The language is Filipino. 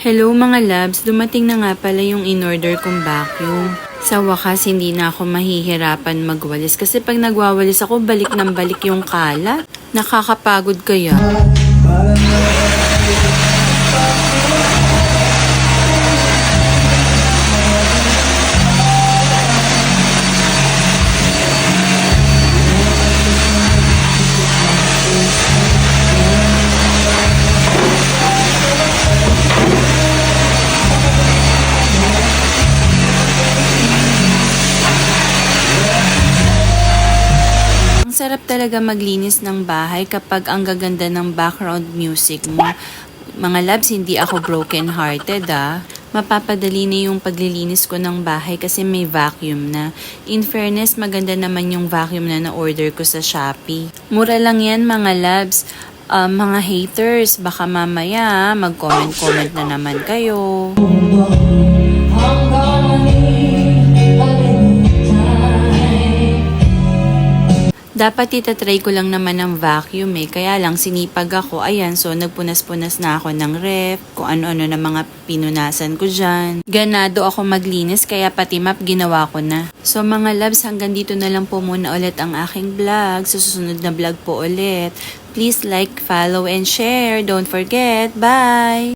Hello mga labs, dumating na nga pala yung in-order kong vacuum. Sa wakas, hindi na ako mahihirapan magwalis kasi pag nagwawalis ako, balik ng balik yung kala. Nakakapagod kaya. Sarap talaga maglinis ng bahay kapag ang gaganda ng background music mo. Mga labs, hindi ako broken hearted ah. Mapapadali na yung paglilinis ko ng bahay kasi may vacuum na. In fairness, maganda naman yung vacuum na na-order ko sa Shopee. Mura lang yan mga labs. Ah, mga haters, baka mamaya mag-comment-comment na naman kayo. Dapat itatry ko lang naman ng vacuum eh. Kaya lang sinipag ako. Ayan, so nagpunas-punas na ako ng ref. Kung ano-ano na mga pinunasan ko dyan. Ganado ako maglinis kaya pati map ginawa ko na. So mga loves, hanggang dito na lang po muna ulit ang aking vlog. Sa susunod na vlog po ulit. Please like, follow, and share. Don't forget. Bye!